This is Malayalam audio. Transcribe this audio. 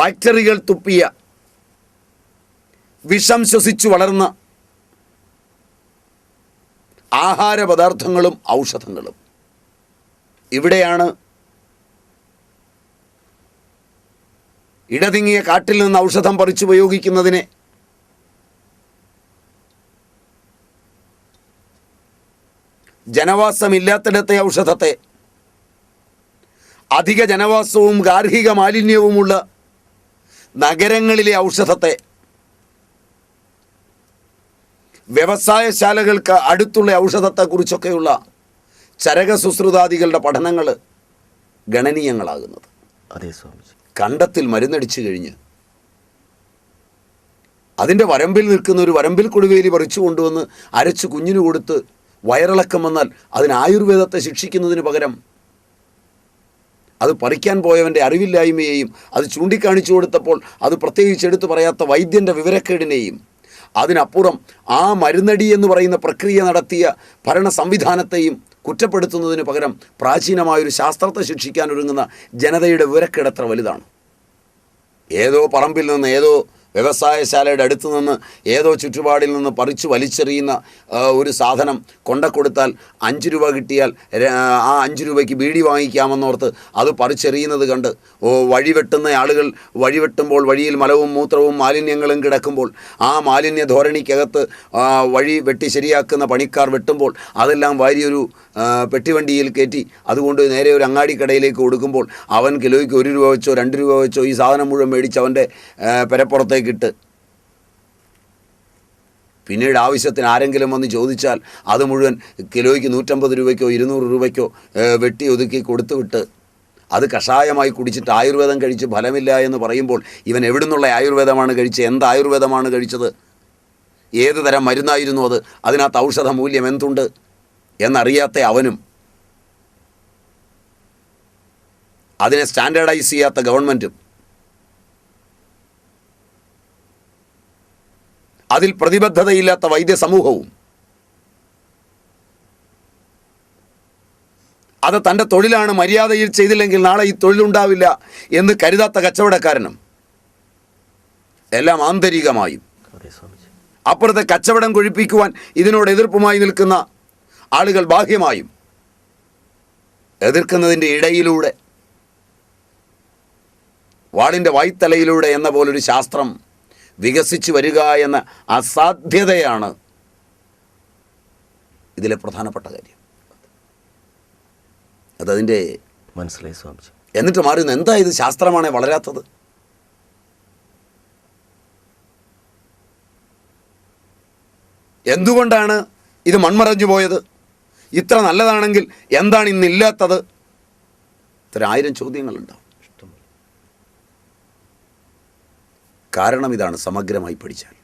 ഫാക്ടറികൾ തുപ്പിയ വിഷം ശ്വസിച്ചു വളർന്ന ആഹാര പദാർത്ഥങ്ങളും ഔഷധങ്ങളും. ഇവിടെയാണ് ഇടതിങ്ങിയ കാട്ടിൽ നിന്ന് ഔഷധം പറിച്ചു ഉപയോഗിക്കുന്നതിനെ ജനവാസമില്ലാത്തിടത്തെ ഔഷധത്തെ അധിക ജനവാസവും ഗാർഹിക മാലിന്യവുമുള്ള നഗരങ്ങളിലെ ഔഷധത്തെ. വ്യവസായശാലകൾക്ക് അടുത്തുള്ള ഔഷധത്തെക്കുറിച്ചൊക്കെയുള്ള ചരകസുശ്രുതാദികളുടെ പഠനങ്ങൾ ഗണനീയങ്ങളാകുന്നത്. അതെ സ്വാമിജി. കണ്ടത്തിൽ മരുന്നടിച്ചു കഴിഞ്ഞ് അതിന്റെ വരമ്പിൽ നിൽക്കുന്ന ഒരു വരമ്പിൽ കൊടുവേലി പറിച്ചു കൊണ്ടുവന്ന് അരച്ച് കുഞ്ഞിന് കൊടുത്ത് വയറിളക്കം വന്നാൽ അതിന് ആയുർവേദത്തെ ശിക്ഷിക്കുന്നതിന് പകരം അത് പറിക്കാൻ പോയവന്റെ അറിവില്ലായ്മയെയും അത് ചൂണ്ടിക്കാണിച്ചു കൊടുത്തപ്പോൾ അത് പ്രത്യേകിച്ച് എടുത്തു പറയാത്ത വൈദ്യന്റെ വിവരക്കേടിനെയും അതിനപ്പുറം ആ മരുന്നടി എന്ന് പറയുന്ന പ്രക്രിയ നടത്തിയ ഭരണ സംവിധാനത്തെയും കുറ്റപ്പെടുത്തുന്നതിന് പകരം പ്രാചീനമായൊരു ശാസ്ത്രത്തെ ശിക്ഷിക്കാൻ ഒരുങ്ങുന്ന ജനതയുടെ വിവരക്കേടത്ര വലുതാണ്. ഏതോ പറമ്പിൽ നിന്ന് ഏതോ വ്യവസായശാലയുടെ അടുത്ത് നിന്ന് ഏതോ ചുറ്റുപാടിൽ നിന്ന് പറിച്ചു വലിച്ചെറിയുന്ന ഒരു സാധനം കൊണ്ട കൊടുത്താൽ അഞ്ച് രൂപ കിട്ടിയാൽ ആ അഞ്ച് രൂപയ്ക്ക് ബീഡി വാങ്ങിക്കാമെന്നോർത്ത് അത് പറിച്ചെറിയുന്നത് കണ്ട് വഴിവെട്ടുന്ന വഴി വെട്ടുന്ന ആളുകൾ വഴിവെട്ടുമ്പോൾ വഴിയിൽ മലവും മൂത്രവും മാലിന്യങ്ങളും കിടക്കുമ്പോൾ ആ മാലിന്യ ധോരണിക്കകത്ത് വഴി വെട്ടി ശരിയാക്കുന്ന പണിക്കാർ വെട്ടുമ്പോൾ അതെല്ലാം വാരിയൊരു പെട്ടിവണ്ടിയിൽ കയറ്റി അതുകൊണ്ട് നേരെ ഒരു അങ്ങാടിക്കടയിലേക്ക് കൊടുക്കുമ്പോൾ അവൻ കിലോയ്ക്ക് ഒരു രൂപ വെച്ചോ രണ്ട് രൂപ വെച്ചോ ഈ സാധനം മുഴുവൻ മേടിച്ച് അവന്റെ ആ, പെരപ്പുറത്തേക്കിട്ട് പിന്നീട് ആവശ്യത്തിന് ആരെങ്കിലും വന്ന് ചോദിച്ചാൽ അത് മുഴുവൻ കിലോയ്ക്ക് നൂറ്റമ്പത് രൂപയ്ക്കോ ഇരുന്നൂറ് രൂപയ്ക്കോ വെട്ടി ഒതുക്കി കൊടുത്തുവിട്ട് അത് കഷായമായി കുടിച്ചിട്ട് ആയുർവേദം കഴിച്ച് ഫലമില്ല എന്ന് പറയുമ്പോൾ ഇവൻ എവിടുന്നുള്ള ആയുർവേദമാണ് കഴിച്ചത്? എന്ത് ആയുർവേദമാണ് കഴിച്ചത്? ഏത് തരം മരുന്നായിരുന്നു അത്? അതിനകത്ത് ഔഷധ മൂല്യം എന്തുണ്ട്? എന്നറിയാത്ത അവനും അതിനെ സ്റ്റാൻഡേർഡൈസ് ചെയ്യാത്ത ഗവൺമെന്റും അതിൽ പ്രതിബദ്ധതയില്ലാത്ത വൈദ്യസമൂഹവും. അത് തന്റെ തൊഴിലാണ് മര്യാദയിൽ ചെയ്തില്ലെങ്കിൽ നാളെ ഈ തൊഴിലുണ്ടാവില്ല എന്ന് കരുതാത്ത കച്ചവടക്കാരനും. എല്ലാം ആന്തരികമായും. അപ്പുറത്തെ കച്ചവടം കൊഴിപ്പിക്കുവാൻ ഇതിനോട് എതിർപ്പുമായി നിൽക്കുന്ന ആളുകൾ ബാഹ്യമായും. എതിർക്കുന്നതിന്റെ ഇടയിലൂടെ. വാളിന്റെ വായ്ത്തലയിലൂടെ എന്ന പോലൊരു ശാസ്ത്രം വികസിച്ചു വരിക എന്ന അസാധ്യതയാണ് ഇതിലെ പ്രധാനപ്പെട്ട കാര്യം. അതതിന്റെ മനസ്സിലായി സ്വാമിജി. എന്നിട്ട് മാറുന്നു എന്താ ഇത് ശാസ്ത്രമാണേ വളരാത്തത്? എന്തുകൊണ്ടാണ് ഇത് മൺമറഞ്ഞു പോയത്? ഇത്ര നല്ലതാണെങ്കിൽ എന്താണ് ഇന്നില്ലാത്തത് ഇത്ര ആയിരം ചോദ്യങ്ങളുണ്ടാവും. കാരണം ഇതാണ് സമഗ്രമായി പഠിച്ചാൽ.